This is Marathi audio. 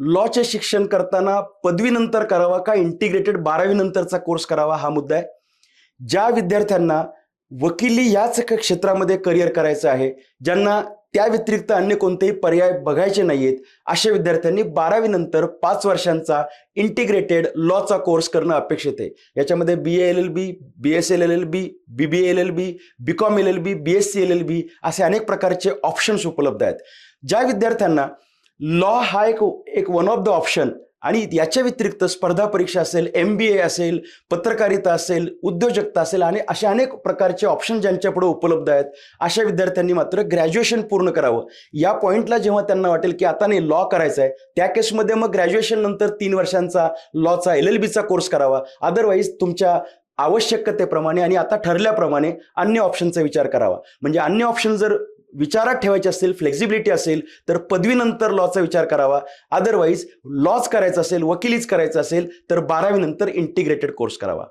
लॉचे शिक्षण करताना पदवीनंतर करावा का इंटिग्रेटेड बारावी नंतरचा कोर्स करावा हा मुद्दा आहे. ज्या विद्यार्थ्यांना वकिली याच क्षेत्रामध्ये करिअर करायचं आहे ज्यांना त्या व्यतिरिक्त अन्य कोणतेही पर्याय बघायचे नाहीयेत अशा विद्यार्थ्यांनी बारावी नंतर पाच वर्षांचा इंटिग्रेटेड लॉचा कोर्स करणं अपेक्षित आहे. याच्यामध्ये B L L B B S L L L B B B L L B B com L L B B S C L L B असे अनेक प्रकारचे ऑप्शन्स उपलब्ध आहेत. ज्या विद्यार्थ्यांना लॉ हा एक एक वन ऑफ द ऑप्शन आणि याच्या व्यतिरिक्त स्पर्धा परीक्षा असेल एम बी ए असेल पत्रकारिता असेल उद्योजकता असेल आणि असे अनेक प्रकारचे ऑप्शन ज्यांच्यापुढे उपलब्ध आहेत अशा विद्यार्थ्यांनी मात्र ग्रॅज्युएशन पूर्ण करावं. या पॉईंटला जेव्हा त्यांना वाटेल की आता नाही लॉ करायचा आहे त्या केसमध्ये मग ग्रॅज्युएशन नंतर तीन वर्षांचा लॉचा एल एल बीचा कोर्स करावा. अदरवाईज तुमच्या आवश्यकतेप्रमाणे आणि आता ठरल्याप्रमाणे अन्य ऑप्शनचा विचार करावा. म्हणजे अन्य ऑप्शन जर विचारात ठेवायचे असेल फ्लेक्झिबिलिटी असेल तर पदवीनंतर लॉचा विचार करावा. अदरवाईज लॉच करायचा असेल वकिलीच करायचं असेल तर बारावीनंतर इंटिग्रेटेड कोर्स करावा.